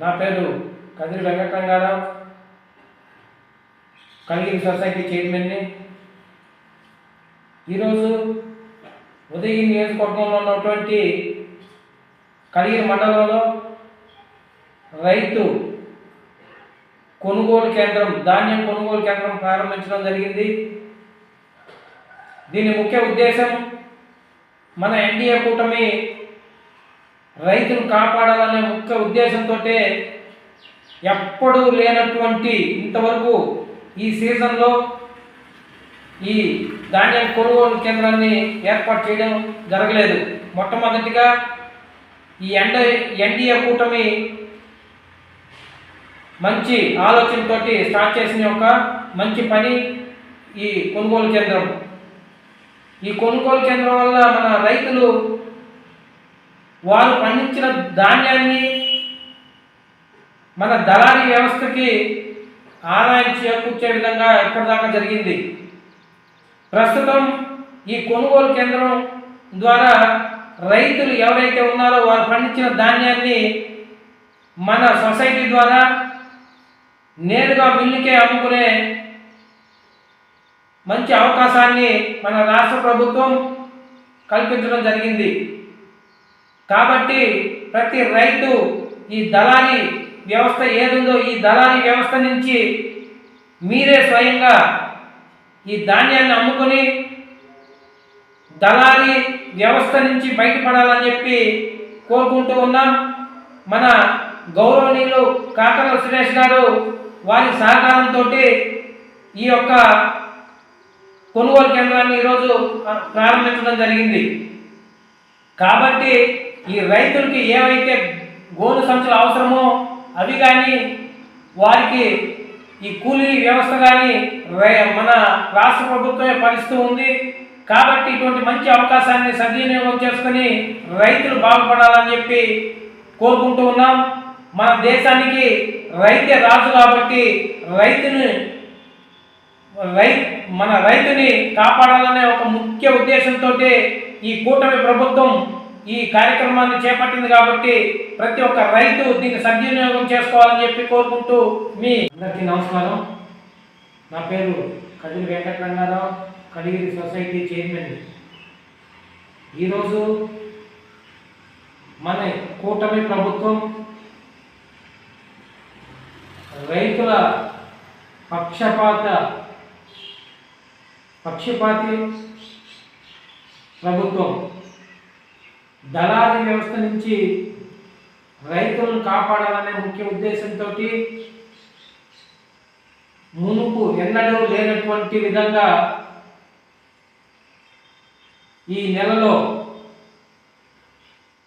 నా పేరు కదిరి వెంకటరంగారావు. కలిగి సొసైటీ చైర్మన్ని. ఈరోజు ఉదయం నియోజకవర్గంలో ఉన్నటువంటి కలిగి మండలంలో రైతు కొనుగోలు కేంద్రం ధాన్యం కొనుగోలు కేంద్రం ప్రారంభించడం జరిగింది. దీని ముఖ్య ఉద్దేశం మన ఎన్డీఏ కూటమి రైతును కాపాడాలనే ముఖ్య ఉద్దేశంతో ఎప్పుడూ లేనటువంటి ఇంతవరకు ఈ సీజన్లో ఈ ధాన్యం కొనుగోలు కేంద్రాన్ని ఏర్పాటు చేయడం జరగలేదు. మొట్టమొదటిగా ఈ ఎండ ఎన్డీఏ కూటమి మంచి ఆలోచనతోటి స్టార్ట్ చేసిన ఒక మంచి పని ఈ కొనుగోలు కేంద్రం. ఈ కొనుగోలు కేంద్రం వల్ల మన రైతులు వారు పండించిన ధాన్యాన్ని మన దళారీ వ్యవస్థకి ఆదాయం చేకూర్చే విధంగా ఇప్పటిదాకా జరిగింది. ప్రస్తుతం ఈ కొనుగోలు కేంద్రం ద్వారా రైతులు ఎవరైతే ఉన్నారో వారు పండించిన ధాన్యాన్ని మన సొసైటీ ద్వారా నేరుగా మిల్లుకే అమ్ముకునే మంచి అవకాశాన్ని మన రాష్ట్ర ప్రభుత్వం కల్పించడం జరిగింది. కాబట్టి ప్రతి రైతు ఈ దళారీ వ్యవస్థ ఏదుందో ఈ దళారీ వ్యవస్థ నుంచి మీరే స్వయంగా ఈ ధాన్యాన్ని అమ్ముకొని దళారీ వ్యవస్థ నుంచి బయటపడాలని చెప్పి కోరుకుంటూ ఉన్నాం. మన గౌరవనీయులు కాకర సురేష్ గారు వారి సహకారంతో ఈ యొక్క కొనుగోలు కేంద్రాన్ని ఈరోజు ప్రారంభించడం జరిగింది. కాబట్టి ఈ రైతులకి ఏవైతే గోను సంచులు అవసరమో అవి కానీ వారికి ఈ కూలీ వ్యవస్థ కానీ మన రాష్ట్ర ప్రభుత్వమే భరిస్తూ ఉంది. కాబట్టి ఇటువంటి మంచి అవకాశాన్ని సద్వినియోగం చేసుకుని రైతులు బాగుపడాలని చెప్పి కోరుకుంటూ ఉన్నాం. మన దేశానికి రైతే రాజు కాబట్టి రైతుని రై మన రైతుని కాపాడాలనే ఒక ముఖ్య ఉద్దేశంతో ఈ కూటమి ప్రభుత్వం ఈ కార్యక్రమాన్ని చేపట్టింది కాబట్టి ప్రతి ఒక్క రైతు దీన్ని సద్వినియోగం చేసుకోవాలని చెప్పి కోరుకుంటూ మీ అందరికీ నమస్కారం. నా పేరు కదిరి వెంకటరంగారావు కడిగిరి సొసైటీ చైర్మన్. ఈరోజు మన కూటమి ప్రభుత్వం రైతుల పక్షపాత పక్షపాతి ప్రభుత్వం దళారీ వ్యవస్థ నుంచి రైతులను కాపాడాలనే ముఖ్య ఉద్దేశంతో మునుపు ఎన్నడూ లేనటువంటి విధంగా ఈ నెలలో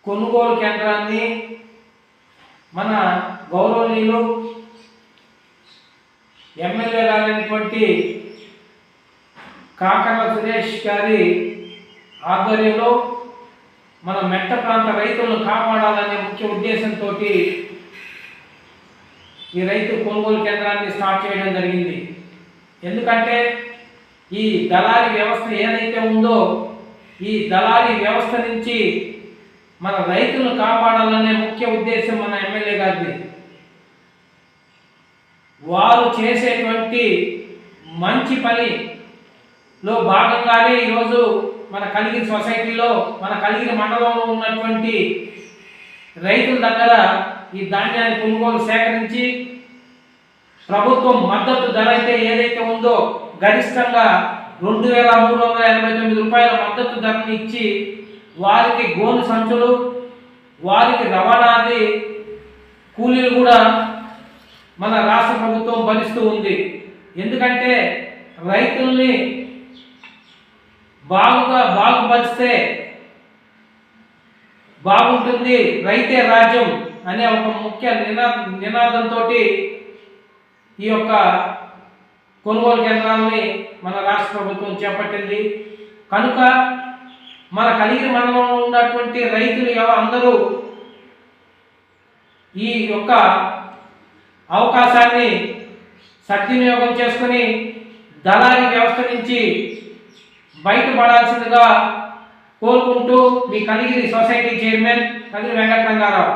కొనుగోలు కేంద్రాన్ని మన గౌరవనీయులు ఎమ్మెల్యే గారైనటువంటి కాకర్ల సురేష్ గారి ఆధ్వర్యంలో మన మెట్ట ప్రాంత రైతులను కాపాడాలనే ముఖ్య ఉద్దేశంతో ఈ రైతు కొనుగోలు కేంద్రాన్ని స్టార్ట్ చేయడం జరిగింది. ఎందుకంటే ఈ దళారీ వ్యవస్థ ఏదైతే ఉందో ఈ దళారీ వ్యవస్థ నుంచి మన రైతులను కాపాడాలనే ముఖ్య ఉద్దేశం మన ఎమ్మెల్యే గారిది. వారు చేసేటువంటి మంచి పని లో భాగంగానే ఈరోజు మన కలిగిరి సొసైటీలో మన కలిగిరి మండలంలో ఉన్నటువంటి రైతుల దగ్గర ఈ ధాన్యాన్ని కొనుగోలు సేకరించి ప్రభుత్వం మద్దతు ధర అయితే ఏదైతే ఉందో గరిష్టంగా రెండు వేల మూడు వందల ఎనభై తొమ్మిది రూపాయల మద్దతు ధరని ఇచ్చి వారికి గోను సంచులు వారికి రవాణాది కూలీలు కూడా మన రాష్ట్ర ప్రభుత్వం భరిస్తూ ఉంది. ఎందుకంటే రైతుల్ని బాగుగా బాగుపరిస్తే బాగుంటుంది రైతే రాజ్యం అనే ఒక ముఖ్య నినా నినాదంతో ఈ యొక్క కొనుగోలు కేంద్రాలని మన రాష్ట్ర ప్రభుత్వం చేపట్టింది. కనుక మన కలిగిరి మండలంలో ఉన్నటువంటి రైతులు ఎవ- అందరూ ఈ యొక్క అవకాశాన్ని సద్వినియోగం చేసుకుని దళారీ వ్యవస్థ నుంచి బయటపడాల్సిందిగా కోరుకుంటూ మీ కలిగిరి సొసైటీ చైర్మన్ కదిరి వెంకట రంగారావు